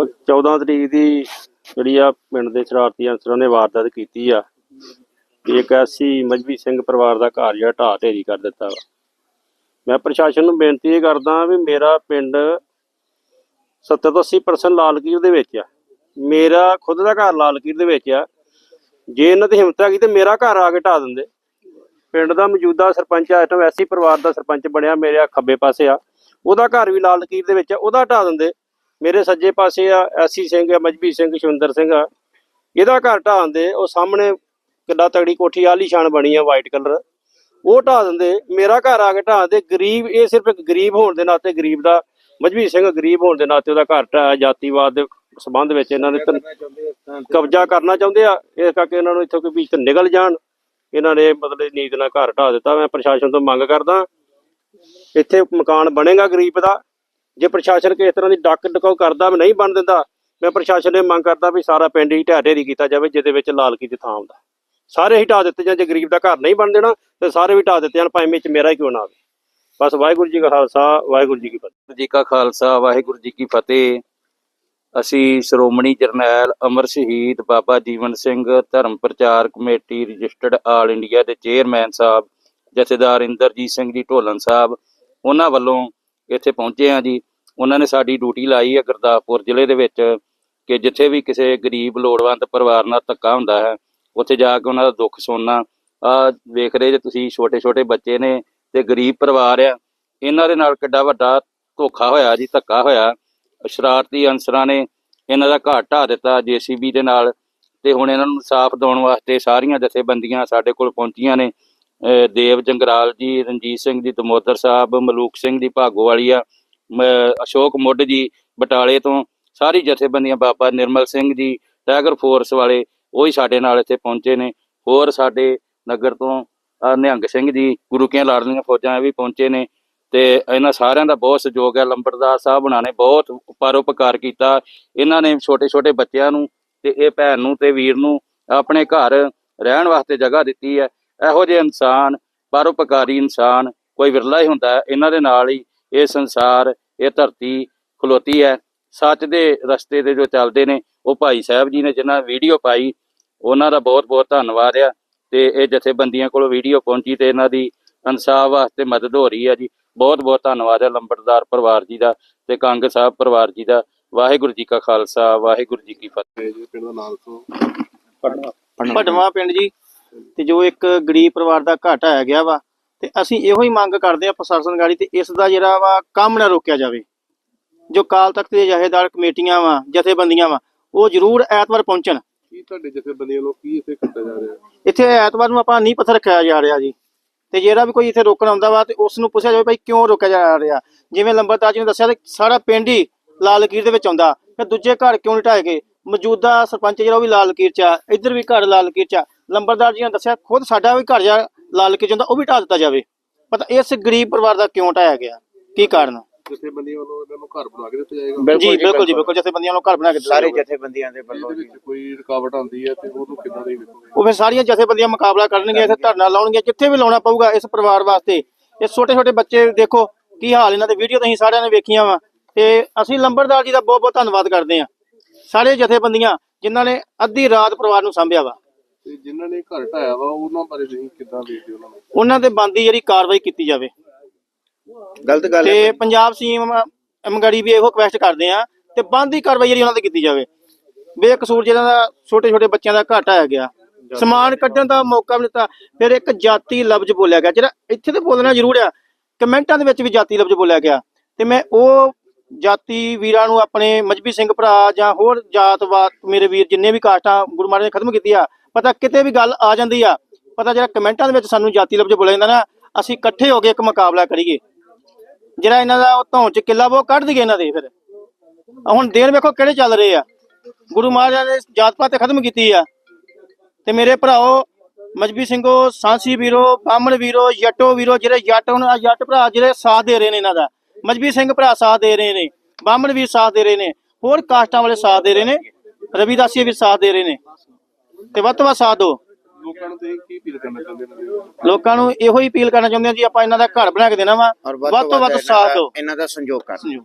14 ਤਰੀਕ ਦੀ ਜਿਹੜੀ ਆ ਪਿੰਡ ਦੇ ਸ਼ਰਾਰਤੀ ਅਨਸਰਾਂ ਨੇ ਵਾਰਦਾਤ ਕੀਤੀ ਆ। ਇੱਕ ਐਸੀ ਮਜਬੀ ਸਿੰਘ ਪਰਿਵਾਰ ਦਾ ਘਰ ਜਿਹੜਾ ਢਾਹ ਢੇਰੀ ਕਰ ਦਿੱਤਾ ਵਾ। ਮੈਂ ਪ੍ਰਸ਼ਾਸਨ ਨੂੰ ਬੇਨਤੀ ਇਹ ਕਰਦਾ ਵੀ ਮੇਰਾ ਪਿੰਡ 70 ਤੋਂ 80% ਲਾਲ ਕੀਰ ਦੇ ਵਿੱਚ ਆ। ਮੇਰਾ ਖੁਦ ਦਾ ਘਰ ਲਾਲ ਕੀਰ ਦੇ ਵਿੱਚ ਆ। ਜੇ ਇਹਨਾਂ ਦੀ ਹਿੰਮਤ ਹੈਗੀ ਤੇ ਮੇਰਾ ਘਰ ਆ ਕੇ ਢਾਹ ਦਿੰਦੇ। ਪਿੰਡ ਦਾ ਮੌਜੂਦਾ ਸਰਪੰਚ ਆਈਟਮ ਐਸੀ ਪਰਿਵਾਰ ਦਾ ਸਰਪੰਚ ਬਣਿਆ, ਮੇਰੇ ਖੱਬੇ ਪਾਸੇ ਆ। ਉਹਦਾ ਘਰ ਵੀ ਲਾਲ ਲਕੀਰ ਦੇ ਵਿੱਚ ਆ, ਉਹਦਾ ਢਾਹ ਦਿੰਦੇ। ਮੇਰੇ ਸੱਜੇ ਪਾਸੇ ਆ, ਐਸੀ ਸਿੰਘ ਆ ਮਜਬੀ ਸਿੰਘ, ਸ਼ਵਿੰਦਰ ਸਿੰਘ ਆ। ਇਹਦਾ ਘਰ ਢਾਹ ਦਿੰਦੇ, ਉਹ ਸਾਹਮਣੇ ਕਿੱਡਾ ਤਗੜੀ ਕੋਠੀ ਆਲੀਸ਼ਾਨ ਬਣੀ ਆ ਵਾਈਟ ਕਲਰ ਉਹ ਢਾਹ ਦਿੰਦੇ, ਮੇਰਾ ਘਰ ਆ ਕੇ ਢਾਹ ਦੇ ਗਰੀਬ, ਇਹ ਸਿਰਫ ਇੱਕ ਗਰੀਬ ਹੋਣ ਦੇ ਨਾਤੇ ਗਰੀਬ ਦਾ ਮਜਬੀ ਸਿੰਘ ਗਰੀਬ ਹੋਣ ਦੇ ਨਾਤੇ ਉਹਦਾ ਘਰ ਢਾਹ, ਜਾਤੀਵਾਦ ਦੇ ਸੰਬੰਧ ਵਿੱਚ ਇਹਨਾਂ ਨੇ ਕਬਜ਼ਾ ਕਰਨਾ ਚਾਹੁੰਦੇ ਆ। ਇਸ ਕਰਕੇ ਇਹਨਾਂ ਨੂੰ ਇੱਥੋਂ ਕਿ ਵੀ ਨਿਕਲ ਜਾਣ, ਇਹਨਾਂ ਨੇ ਮਤਲਬ ਨੀਤ ਨਾਲ ਘਰ ਢਾਹ ਦਿੱਤਾ। ਮੈਂ ਪ੍ਰਸ਼ਾਸਨ ਤੋਂ ਮੰਗ ਕਰਦਾ, ਇੱਥੇ ਮਕਾਨ ਬਣੇਗਾ ਗਰੀਬ ਦਾ। ਜੇ ਪ੍ਰਸ਼ਾਸਨ ਕਿਸੇ ਤਰ੍ਹਾਂ ਦੀ ਡੱਕ ਡਕਾਉ ਕਰਦਾ ਵੀ ਨਹੀਂ ਬਣ ਦਿੰਦਾ, ਮੈਂ ਪ੍ਰਸ਼ਾਸਨ ਨੇ ਮੰਗ ਕਰਦਾ ਵੀ ਸਾਰਾ ਪਿੰਡ ਹੀ ਢਹਿ ਢੇਰੀ ਕੀਤਾ ਜਾਵੇ, ਜਿਹਦੇ ਵਿੱਚ ਲਾਲ ਕੀ ਦੀ ਥਾਂ ਆਉਂਦਾ ਸਾਰੇ ਹੀ ਢਾਹ ਦਿੱਤੇ ਜਾਂ ਜੇ ਗਰੀਬ ਦਾ ਘਰ ਨਹੀਂ ਬਣ ਦੇਣਾ, ਤੇ ਸਾਰੇ ਵੀ ਢਾਹ ਦਿੱਤੇ ਜਾਣ, ਭਾਵੇਂ ਵਿੱਚ ਮੇਰਾ ਹੀ ਕਿਉਂ ਨਾ ਹੋਵੇ ਬਸ ਵਾਹਿਗੁਰੂ ਜੀ ਕਾ ਖਾਲਸਾ, ਵਾਹਿਗੁਰੂ ਜੀ ਕੀ ਫਤਿਹ। ਜੀ ਕਾ ਖਾਲਸਾ, ਵਾਹਿਗੁਰੂ ਜੀ ਕੀ ਫਤਿਹ। ਅਸੀਂ ਸ਼੍ਰੋਮਣੀ ਜਰਨੈਲ ਅਮਰ ਸ਼ਹੀਦ ਬਾਬਾ Jiwan Singh Dharam Parchar committee registered all India ਦੇ ਚੇਅਰਮੈਨ ਸਾਹਿਬ, ਜਥੇਦਾਰ ਇੰਦਰਜੀਤ ਸਿੰਘ ਜੀ ਢੋਲਨ ਸਾਹਿਬ, ਉਹਨਾਂ ਵੱਲੋਂ ਇੱਥੇ ਪਹੁੰਚੇ ਆ ਜੀ। ਉਹਨਾਂ ਨੇ ਸਾਡੀ ਡਿਊਟੀ ਲਾਈ ਹੈ ਗੁਰਦਾਸਪੁਰ ਜ਼ਿਲ੍ਹੇ ਦੇ ਵਿੱਚ ਕਿ ਜਿੱਥੇ ਵੀ ਕਿਸੇ ਗਰੀਬ, ਲੋੜਵੰਦ ਪਰਿਵਾਰ ਨਾਲ ਧੱਕਾ ਹੁੰਦਾ ਹੈ, ਉੱਥੇ ਜਾ ਕੇ ਉਹਨਾਂ ਦਾ ਦੁੱਖ ਸੁਣਨਾ। ਆ ਵੇਖ ਰਹੇ ਜੇ ਤੁਸੀਂ ਛੋਟੇ ਛੋਟੇ ਬੱਚੇ ਨੇ ਤੇ ਗਰੀਬ ਪਰਿਵਾਰ ਆ। ਇਹਨਾਂ ਦੇ ਨਾਲ ਕਿੱਡਾ ਵੱਡਾ ਧੋਖਾ ਹੋਇਆ ਜੀ, ਧੱਕਾ ਹੋਇਆ। ਸ਼ਰਾਰਤੀ ਅਨਸਰਾਂ ਨੇ ਇਹਨਾਂ ਦਾ ਘਾਟ ਢਾ ਦਿੱਤਾ ਜੀਸੀਬੀ ਦੇ ਨਾਲ ਤੇ ਹੁਣ ਇਹਨਾਂ ਨੂੰ ਸਾਫ਼ ਦਿਵਾਉਣ ਵਾਸਤੇ ਸਾਰੀਆਂ ਜਥੇਬੰਦੀਆਂ ਸਾਡੇ ਕੋਲ ਪਹੁੰਚੀਆਂ ਨੇ। ਦੇਵ ਜੰਗਰਾਲ ਜੀ, ਰਣਜੀਤ ਸਿੰਘ ਜੀ, ਦਮੋਦਰ ਸਾਹਿਬ, ਮਲੂਕ ਸਿੰਘ ਦੀ ਭਾਗੋ ਵਾਲੀਆ ਅਸ਼ੋਕ ਮੁੱਢ ਜੀ, ਬਟਾਲੇ ਤੋਂ ਸਾਰੀ ਜਥੇਬੰਦੀਆਂ ਬਾਬਾ ਨਿਰਮਲ ਸਿੰਘ ਜੀ, ਟਾਈਗਰ ਫੋਰਸ ਵਾਲੇ ਉਹ ਹੀ ਸਾਡੇ ਨਾਲ ਇੱਥੇ ਪਹੁੰਚੇ ਨੇ। ਹੋਰ ਸਾਡੇ ਨਗਰ ਤੋਂ ਨਿਹੰਗ ਸਿੰਘ ਜੀ, ਗੁਰੂ ਕੀਆਂ ਲਾਡਲੀਆਂ ਫੌਜਾਂ ਇਹ ਵੀ ਪਹੁੰਚੇ ਨੇ ਤੇ ਇਹਨਾਂ ਸਾਰਿਆਂ ਦਾ ਬਹੁਤ ਸਹਿਯੋਗ ਹੈ। ਲੰਬੜਦਾਰ ਸਾਹਿਬ ਉਹਨਾਂ ਨੇ ਬਹੁਤ ਪਰਉਪਕਾਰ ਕੀਤਾ। ਇਹਨਾਂ ਨੇ ਛੋਟੇ ਛੋਟੇ ਬੱਚਿਆਂ ਨੂੰ ਤੇ ਇਹ ਭੈਣ ਨੂੰ ਤੇ ਵੀਰ ਨੂੰ ਆਪਣੇ ਘਰ ਰਹਿਣ ਵਾਸਤੇ ਜਗ੍ਹਾ ਦਿੱਤੀ ਹੈ। ਇਹੋ ਜਿਹੇ ਇਨਸਾਨ ਪਰਉਪਕਾਰੀ ਇਨਸਾਨ ਕੋਈ ਵਿਰਲਾ ਹੀ ਹੁੰਦਾ ਹੈ ਇਹਨਾਂ ਦੇ ਨਾਲ ਹੀ ਇਹ ਸੰਸਾਰ ਇਹ ਧਰਤੀ ਖਲੋਤੀ ਹੈ। ਸੱਚ ਦੇ ਰਸਤੇ ਤੇ ਜੋ ਚੱਲਦੇ ਨੇ ਉਹ ਭਾਈ ਸਾਹਿਬ ਜੀ ਨੇ ਜਿਨ੍ਹਾਂ ਵੀਡੀਓ ਪਾਈ ਉਹਨਾਂ ਦਾ ਬਹੁਤ ਬਹੁਤ ਧੰਨਵਾਦ ਆ। ਤੇ ਇਹ ਜਥੇਬੰਦੀਆਂ ਕੋਲ ਵੀਡੀਓ ਪਹੁੰਚੀ ਤੇ ਇਹਨਾਂ ਦੀ ਇਨਸਾਫ ਵਾਸਤੇ ਮਦਦ ਹੋ ਰਹੀ ਹੈ ਜੀ। ਬਹੁਤ ਬਹੁਤ ਧੰਨਵਾਦ ਹੈ ਲੰਬੜਦਾਰ ਪਰਿਵਾਰ ਜੀ ਦਾ ਤੇ ਕੰਗ ਸਾਹਿਬ ਪਰਿਵਾਰ ਜੀ ਦਾ। ਵਾਹਿਗੁਰੂ ਜੀ ਕਾ ਖਾਲਸਾ ਵਾਹਿਗੁਰੂ ਜੀ ਕੀ ਫਤਿਹ। ਜੀ ਪਿੰਡ ਦਾ ਨਾਮ ਤੋਂ ਭਟਵਾ ਪਿੰਡ ਜੀ। ਤੇ ਜੋ ਇੱਕ ਗਰੀਬ ਪਰਿਵਾਰ ਦਾ ਘਾਟਾ ਆ ਗਿਆ ਵਾ ਤੇ ਅਸੀਂ ਇਹੋ ਹੀ ਮੰਗ ਕਰਦੇ ਆ ਪ੍ਰਸ਼ਾਸਨ ਗਾੜੀ ਤੇ ਇਸ ਦਾ ਜਿਹੜਾ ਵਾ ਕੰਮ ਨਾ ਰੋਕਿਆ ਜਾਵੇ। ਜੋ ਕਾਲ ਤਖਤ ਦੇ ਜਹੇਦਾਰ ਕਮੇਟੀਆਂ ਵਾ ਜਥੇਬੰਦੀਆਂ ਵਾ ਉਹ ਜ਼ਰੂਰ ਐਤਵਾਰ ਪਹੁੰਚਣ। ਕੀ ਤੁਹਾਡੇ ਜਥੇਬੰਦੀਆਂ ਵੱਲੋਂ ਕੀ ਇੱਥੇ ਕੀਤਾ ਜਾ ਰਿਹਾ? ਇੱਥੇ ਐਤਵਾਰ ਨੂੰ ਆਪਾਂ ਨੀਂਹ ਪੱਥਰ ਰੱਖਿਆ ਜਾ ਰਿਹਾ ਜੀ। ਤੇ ਜਿਹੜਾ ਵੀ ਕੋਈ ਇੱਥੇ ਰੋਕਣ ਆਉਂਦਾ ਵਾ ਤੇ ਉਸ ਨੂੰ ਪੁੱਛਿਆ ਜਾਵੇ ਭਾਈ ਕਿਉਂ ਰੋਕਿਆ ਜਾ ਰਿਹਾ। ਜਿਵੇਂ ਲੰਬਰਦਾਰ ਜੀ ਨੇ ਦੱਸਿਆ ਸਾਰਾ ਪਿੰਡ ਹੀ ਲਾਲ ਲਕੀਰ ਦੇ ਵਿੱਚ ਆਉਂਦਾ। ਫਿਰ ਦੂਜੇ ਘਰ ਕਿਉਂ ਨਹੀਂ ਢਾਏ ਗਏ? ਮੌਜੂਦਾ ਸਰਪੰਚ ਜਿਹੜਾ ਉਹ ਵੀ ਲਾਲ ਲਕੀਰ ਚ ਆ ਇੱਧਰ ਵੀ ਘਰ ਲਾਲ ਲਕੀਰ ਚ ਆ। ਲੰਬਰਦਾਰ ਜੀ ਨੇ ਦੱਸਿਆ ਖੁਦ ਸਾਡਾ ਵੀ ਘਰ ਜਾ ਲਾਲ ਲਕੀਰ ਚ ਹੁੰਦਾ ਉਹ ਵੀ ਢਾ ਦਿੱਤਾ ਜਾਵੇ। ਪਤਾ ਇਸ ਗਰੀਬ ਪਰਿਵਾਰ ਦਾ ਕਿਉਂ ਢਾਇਆ ਗਿਆ? ਕੀ ਕਾਰਨ? ਜਥੇਬੰਦੀਆਂ ਵੱਲੋਂ ਇਹਨਾਂ ਨੂੰ ਘਰ ਬਣਾ ਕੇ ਦਿੱਤਾ ਜਾਏਗਾ। ਜੀ ਬਿਲਕੁਲ ਜੀ ਬਿਲਕੁਲ। ਜਥੇਬੰਦੀਆਂ ਨੂੰ ਘਰ ਬਣਾ ਕੇ ਦਿੱਤਾ ਸਾਰੇ। ਜਥੇਬੰਦੀਆਂ ਦੇ ਵੱਲੋਂ ਕੋਈ ਰੁਕਾਵਟ ਆਉਂਦੀ ਹੈ ਤੇ ਉਹਨੂੰ ਕਿੱਦਾਂ ਦੀ ਵੇਖੋਗੇ ਉਹ ਫਿਰ ਸਾਰੀਆਂ ਜਥੇਬੰਦੀਆਂ ਮੁਕਾਬਲਾ ਕਰਨਗੀਆਂ ਇੱਥੇ ਧਰਨਾ ਲਾਉਣਗੀਆਂ ਜਿੱਥੇ ਵੀ ਲਾਉਣਾ ਪਊਗਾ ਇਸ ਪਰਿਵਾਰ ਵਾਸਤੇ। ਇਹ ਛੋਟੇ ਛੋਟੇ ਬੱਚੇ ਦੇਖੋ ਕੀ ਹਾਲ ਇਹਨਾਂ ਦੇ ਵੀਡੀਓ ਤੁਸੀਂ ਸਾਰਿਆਂ ਨੇ ਵੇਖੀਆਂ ਵਾ। ਤੇ ਅਸੀਂ ਲੰਬੜਦਾਰ ਜੀ ਦਾ ਬਹੁਤ ਬਹੁਤ ਧੰਨਵਾਦ ਕਰਦੇ ਹਾਂ। ਸਾਰੇ ਜਥੇਬੰਦੀਆਂ ਜਿਨ੍ਹਾਂ ਨੇ ਅੱਧੀ ਰਾਤ ਪਰਿਵਾਰ ਨੂੰ ਸੰਭਿਆ ਵਾ। ਤੇ ਜਿਨ੍ਹਾਂ ਨੇ ਘਰ ਢਾਇਆ ਵਾ ਉਹਨਾਂ ਬਾਰੇ ਤੁਸੀਂ ਕਿੱਦਾਂ ਵੇਖਦੇ ਹੋ ਉਹਨਾਂ ਨੂੰ? ਉਹਨਾਂ ਦੇ ਬੰਦੀ ਜਿਹੜੀ ਕਾਰਵਾਈ ਕੀਤੀ ਜਾਵੇ। ਗਲਤ ਗੱਲ ਹੈ ਤੇ ਪੰਜਾਬ ਸੀਐਮ ਐਮਗੜੀ ਵੀ ਇਹੋ ਰਿਕਵੈਸਟ ਕਰਦੇ ਆ ਤੇ ਬੰਦੀ ਕਾਰਵਾਈ ਜਿਹੜੀ ਉਹਨਾਂ ਤੇ ਕੀਤੀ ਜਾਵੇ। ਬੇਕਸੂਰ ਜਿਹਨਾਂ ਦਾ ਛੋਟੇ ਛੋਟੇ ਬੱਚਿਆਂ ਦਾ ਘਾਟਾ ਆ ਗਿਆ। ਸਮਾਨ ਕੱਢਣ ਦਾ ਮੌਕਾ ਵੀ ਦਿੱਤਾ। ਫਿਰ ਇੱਕ ਜਾਤੀ ਲਫ਼ਜ਼ ਬੋਲਿਆ ਗਿਆ ਜਿਹੜਾ ਇੱਥੇ ਤੇ ਬੋਲਣਾ ਜ਼ਰੂਰ ਆ। ਕਮੈਂਟਾਂ ਦੇ ਵਿੱਚ ਵੀ ਜਾਤੀ ਲਫ਼ਜ਼ ਬੋਲਿਆ ਗਿਆ। ਤੇ ਮੈਂ ਉਹ ਜਾਤੀ ਵੀਰਾਂ ਨੂੰ ਆਪਣੇ ਮਜਬੀ ਸਿੰਘ ਭਰਾ ਜਾਂ ਹੋਰ ਜਾਤਵਾਦ ਮੇਰੇ ਵੀਰ ਜਿੰਨੇ ਵੀ ਕਾਸਟਾਂ ਗੁਰੂ ਮਹਾਰਾਜ ਨੇ ਖਤਮ ਕੀਤੀ ਆ, ਪਤਾ ਕਿਤੇ ਵੀ ਗੱਲ ਆ ਜਾਂਦੀ ਆ, ਪਤਾ ਜਿਹੜਾ ਕਮੈਂਟਾਂ ਦੇ ਵਿੱਚ ਸਾਨੂੰ ਜਾਤੀ ਲਫ਼ਜ਼ ਬੋਲਿਆ ਜਾਂਦਾ ਨਾ, ਅਸੀਂ ਇਕੱਠੇ ਹੋ ਕੇ ਇੱਕ ਮੁਕਾਬਲਾ ਕਰੀਏ। ਜਿਹੜਾ ਇਹਨਾਂ ਦਾ ਉਹ ਧੌਣ ਚ ਕਿੱਲਾ ਉਹ ਕੱਢ ਦਈਏ ਇਹਨਾਂ ਦੇ ਫਿਰ। ਹੁਣ ਦੇਰ ਵੇਖੋ ਕਿਹੜੇ ਚੱਲ ਰਹੇ ਆ। ਗੁਰੂ ਮਹਾਰਾਜ ਨੇ ਜਾਤ ਪਾਤ ਤੇ ਖਤਮ ਕੀਤੀ ਆ। ਤੇ ਮੇਰੇ ਭਰਾਓ, ਮਜਬੀ ਸਿੰਘੋ, ਸਾਂਸੀ ਵੀਰੋ, ਬਾਹਮਣ ਵੀਰੋ, ਜੱਟੋ ਵੀਰੋ, ਜਿਹੜੇ ਜੱਟ ਹੁਣ ਆਹ ਜੱਟ ਭਰਾ ਜਿਹੜੇ ਸਾਥ ਦੇ ਰਹੇ ਨੇ ਇਹਨਾਂ ਦਾ ਮਜਬੀ ਸਿੰਘ ਭਰਾ ਸਾਥ ਦੇ ਰਹੇ ਨੇ ਬਾਹਮਣ ਵੀ ਸਾਥ ਦੇ ਰਹੇ ਨੇ ਹੋਰ ਕਾਸਟਾਂ ਵਾਲੇ ਸਾਥ ਦੇ ਰਹੇ ਨੇ ਰਵਿਦਾਸੀ ਵੀ ਸਾਥ ਦੇ ਰਹੇ ਨੇ। ਤੇ ਵੱਧ ਤੋਂ ਵੱਧ ਸਾਥ ਦਿਓ। ਲੋਕਾਂ ਨੂੰ ਤੁਸੀਂ ਕੀ ਅਪੀਲ ਕਰਨਾ ਚਾਹੁੰਦੇ ਨੇ ਲੋਕਾਂ ਨੂੰ ਇਹੋ ਹੀ ਅਪੀਲ ਕਰਨਾ ਚਾਹੁੰਦੇ ਹਾਂ ਜੀ ਆਪਾਂ ਇਹਨਾਂ ਦਾ ਘਰ ਬਣਾ ਕੇ ਦੇਣਾ ਵਾ। ਵੱਧ ਤੋਂ ਵੱਧ ਸਾਥ ਦਾ- ਦਿਓ। ਇਹਨਾਂ ਦਾ ਸੰਯੋਗ ਕਰ ਵਾਹਿ